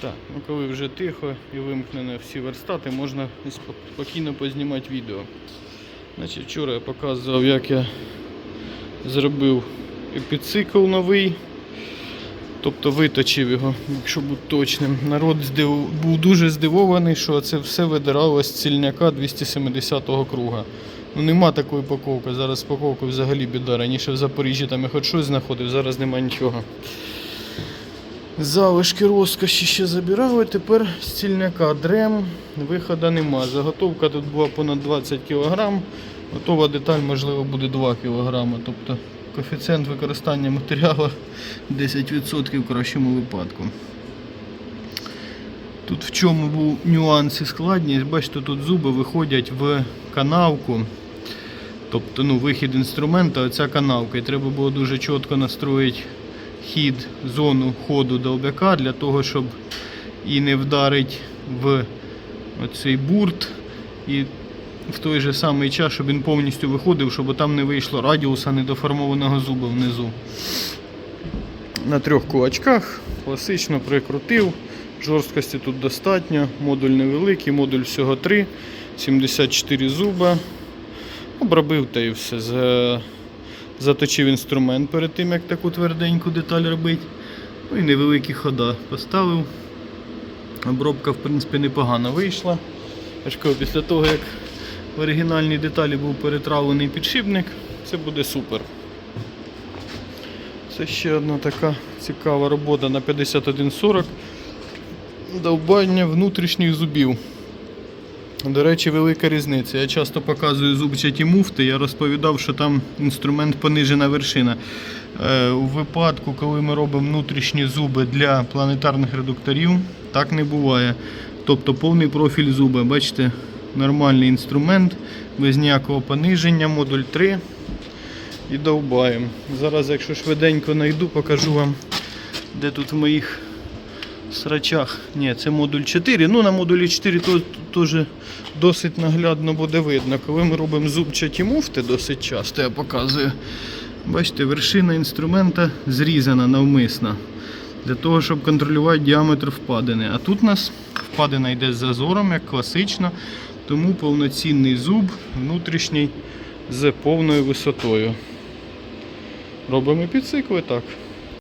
Так, ну коли вже тихо і вимкнено всі верстати, можна спокійно познімати відео. Значить, вчора я показував, як я зробив епіцикл новий. Тобто виточив його, якщо бути точним. Народ здив... був дуже здивований, що це все видиралося з цільняка 270-го круга. Ну нема такої упаковки. Зараз з взагалі біда. Раніше в Запоріжжі там я хоч щось знаходив, зараз нема нічого. Залишки розкоші ще забирали, тепер з цільняка дрем, виходу нема. Заготовка тут була понад 20 кг, готова деталь, можливо, буде 2 кг. Тобто коефіцієнт використання матеріалу 10% в кращому випадку. Тут в чому був нюанс і складність, бачите, тут зуби виходять в канавку. Тобто ну, вихід інструмента, оця канавка. І треба було дуже чітко настроїти хід, зону ходу долбяка для того, щоб і не вдарить в оцей бурт, і в той же самий час, щоб він повністю виходив, щоб там не вийшло радіуса недоформованого зуба внизу. На трьох кулачках класично прикрутив. Жорсткості тут достатньо, модуль невеликий, модуль всього 3, 74 зуба. Обробив та і все. За- Заточив інструмент перед тим, як таку тверденьку деталь робити. Ну і невеликі хода поставив. Обробка, в принципі, непогано вийшла. Я після того, як в оригінальній деталі був перетравлений підшипник, це буде супер. Це ще одна така цікава робота на 5140. Довбання внутрішніх зубів. До речі, велика різниця. Я часто показую зубчаті муфти, я розповідав, що там інструмент понижена вершина. Е, у випадку, коли ми робимо внутрішні зуби для планетарних редукторів, так не буває. Тобто повний профіль зуба, бачите, нормальний інструмент, без ніякого пониження, модуль 3 і довбаємо. Зараз, якщо швиденько знайду, покажу вам, де тут в моїх срачах. Ні, це модуль 4. Ну, на модулі 4 то- теж досить наглядно буде видно. Коли ми робимо зубчаті муфти досить часто, я показую. Бачите, вершина інструмента зрізана навмисно. Для того, щоб контролювати діаметр впадини. А тут у нас впадина йде з зазором, як класично, тому повноцінний зуб внутрішній з повною висотою. Робимо підцикли так.